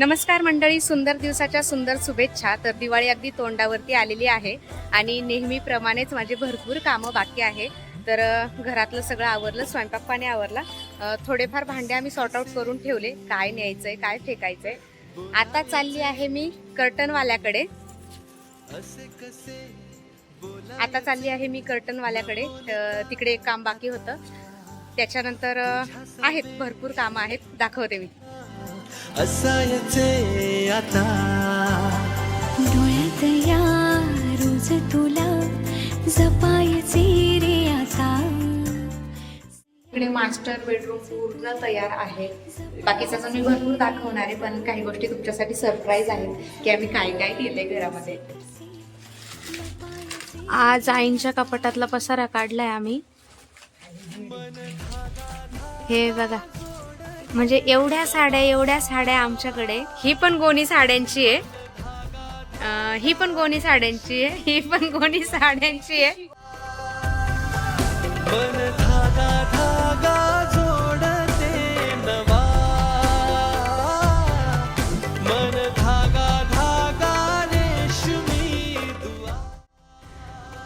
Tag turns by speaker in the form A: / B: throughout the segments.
A: नमस्कार मंडळी सुंदर दिवसाच्या सुंदर शुभेच्छा. तर दिवाळी अगदी तोंडावरती आलेली आहे आणि नेहमीप्रमाणेच माझे भरपूर कामं बाकी आहे. तर घरातलं सगळं आवरलं स्वयंपाक पाणी आवरला. थोडेफार भांडे आम्ही सॉर्ट आउट करून ठेवले. काय न्यायचंय काय फेकायचंय? आता चालली आहे मी कर्टनवाल्याकडे आता चालली आहे मी कर्टनवाल्याकडे तिकडे एक काम बाकी होतं. त्याच्यानंतर आहेत भरपूर कामं आहेत. दाखवते मी.
B: असायचे आता.
C: डोळ्यात या रोज तुला जपायचे रे आता.
A: इकडे मास्टर बेडरूम पूर्ण तयार आहे. बाकीचं मी भरपूर दाखवणार आहे पण काही गोष्टी तुमच्यासाठी सरप्राईज आहेत की आम्ही काय काय केलंय घरामध्ये. आज आईंच्या कपाटातला पसारा काढलाय आम्ही. हे बघा. म्हणजे एवढ्या साड्या एवढ्या साड्या आमच्याकडे. ही पण गोणी साड्यांची आहे. ही पण गोणी साड्यांची आहे. ही पण गोणी साड्यांची आहे.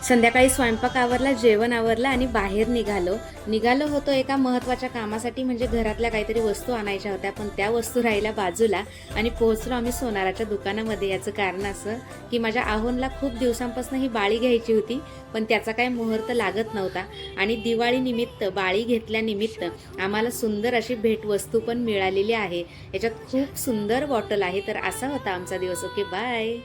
A: संध्याकाळी स्वयंपाक आवरला जेवण आवरलं आणि बाहेर निघालो. निघालो होतो एका महत्त्वाच्या कामासाठी म्हणजे घरातल्या काहीतरी वस्तू आणायच्या होत्या पण त्या वस्तू राहिल्या बाजूला आणि पोहोचलो आम्ही सोनाराच्या दुकानामध्ये. याचं कारण असं की माझ्या आहोनला खूप दिवसांपासून ही बाळी घ्यायची होती पण त्याचा काही मुहूर्त लागत नव्हता. आणि दिवाळी निमित्त बाळी घेतल्यानिमित्त आम्हाला सुंदर अशी भेटवस्तू पण मिळालेली आहे. याच्यात खूप सुंदर बॉटल आहे. तर असा होता आमचा दिवस. Okay bye.